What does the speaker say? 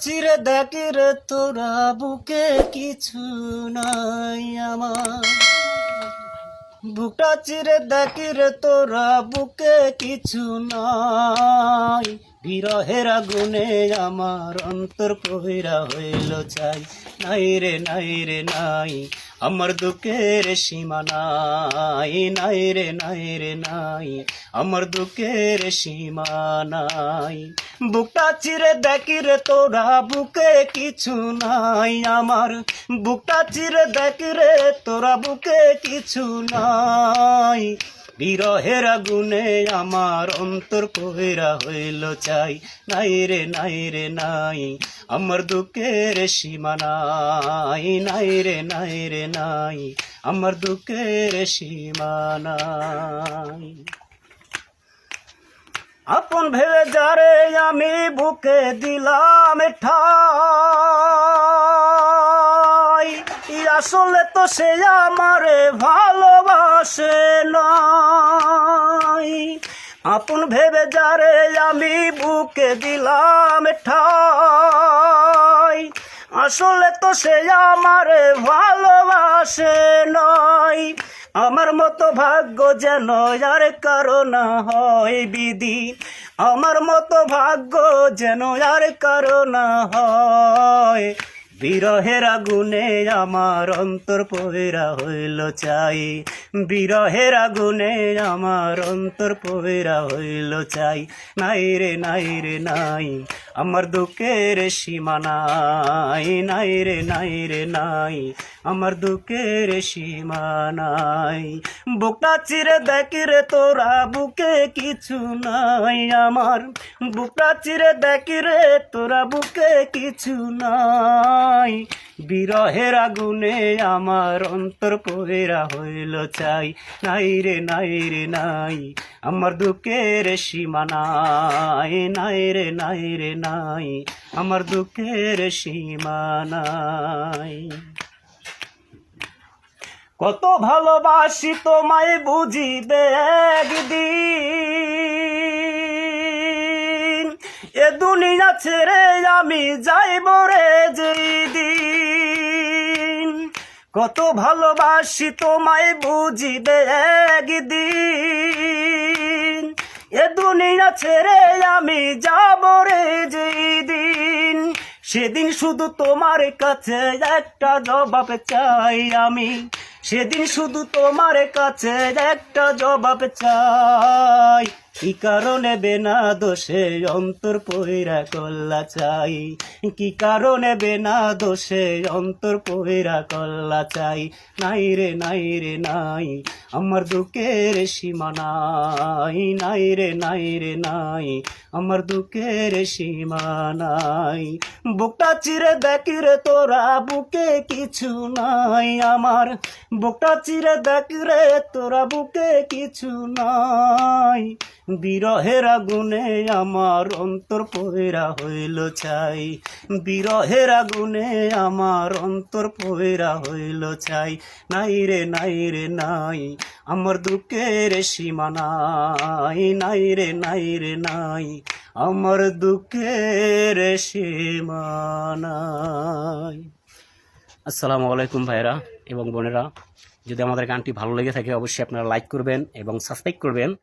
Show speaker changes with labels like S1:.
S1: চিরে দেখি রে, তোরা বুকে কিছু নাই আমার। বুকটা চিরে দেখি রে, তোরা বুকে কিছু নাই। বিরহের আগুনে আমার অন্তর কহিরা হইল চাই। নাই রে নাই রে, নাই, আমার দুঃখের সীমা নাই। নাই রে নাই রে, নাই, আমার দুঃখের সীমা নাই। বুকটা চিরে দেখি রে, তোরা বুকে কিছু নাই। আমার বুকটা চিরে দেখি রে, তোরা বুকে কিছু নাই। বিরহের আগুনে আমার অন্তর কহিরা হইল চাই। নাই রে নাই রে, নাই, আমার দুঃখের সীমা নাই। নাই রে নাই রে, নাই, আমার দুঃখের সীমা নাই। আপন ভেবে যারে আমি বুকে দিলাম ঠাই। আসলে তো সে আমারে ভালোবাসে। আপন ভেবে যারে আমি বুকে দিলাম ঠাই। আসলে তো সে আমারে ভালোবাসে নয় আমার মতো ভাগ্য যেন আর কারও না হয় বিধি। আমার মতো ভাগ্য যেন আর কারও না হয়। বিরহের আগুনে আমার অন্তর পহেরা হইল চাই। বিরহের আগুনে আমার অন্তর পহেরা হইল চাই। নাই রে নাই রে, নাই, আমার দুঃখের সীমা নাই। নাই রে নাই রে, নাই, আমার দুঃখের সীমা নাই। বুকটা চিরে দেখি রে তোরা, বুকে কিছু নাই আমার। বুকটা চিরে দেখি রে তোরা, বুকে কিছু নাই বিরহের আগুনে আমার অন্তর পহেরা হইল চাই। নাই রে নাই রে, নাই, আমার দুঃখের সীমা নাই নাই রে নাই রে, নাই, আমার দুঃখের সীমা নাই। কত ভালোবাসি তোমায় বুঝিবে একদিন। দুনিয়া ছেড়ে আমি যাইব রে যেদিন। কত ভালোবাসি তোমায় বুঝিবে একদিন। এ দুনিয়া ছেড়ে আমি যাব রে যেদিন। সেদিন শুধু তোমার কাছে একটা জবাব চাই আমি। সেদিন শুধু তোমার কাছে একটা জবাব চাই। কি কারণে বেনা দোষে অন্তর পহিরা কল্লা চাই? কি কারণে বেনা দোষে অন্তর পহিরা কল্লা চাই? নাই রে নাই রে, নাই, আমার দুঃখের সীমা নাই। নাই রে নাই রে, নাই, আমার দুঃখের সীমা নাই। বুকটা চিরে দেখি রে তোরা, বুকে কিছু নাই আমার। বুকটা চিরে দেখি রে তোরা, বুকে কিছু নাই। বিরহের আগুনে আমার অন্তর পহেরা হইল চাই বিরহের আগুনে আমার অন্তর পহেরা হইল চাই নাই রে নাই রে, নাই, আমার দুঃখের সীমা নাই। নাই রে নাই রে, নাই, আমার দুঃখের সীমা নাই। আসসালামু আলাইকুম ভাইরা এবং বোনেরা। যদি আমাদের গানটি ভালো লেগে থাকে, অবশ্যই আপনারা লাইক করবেন এবং সাবস্ক্রাইব করবেন।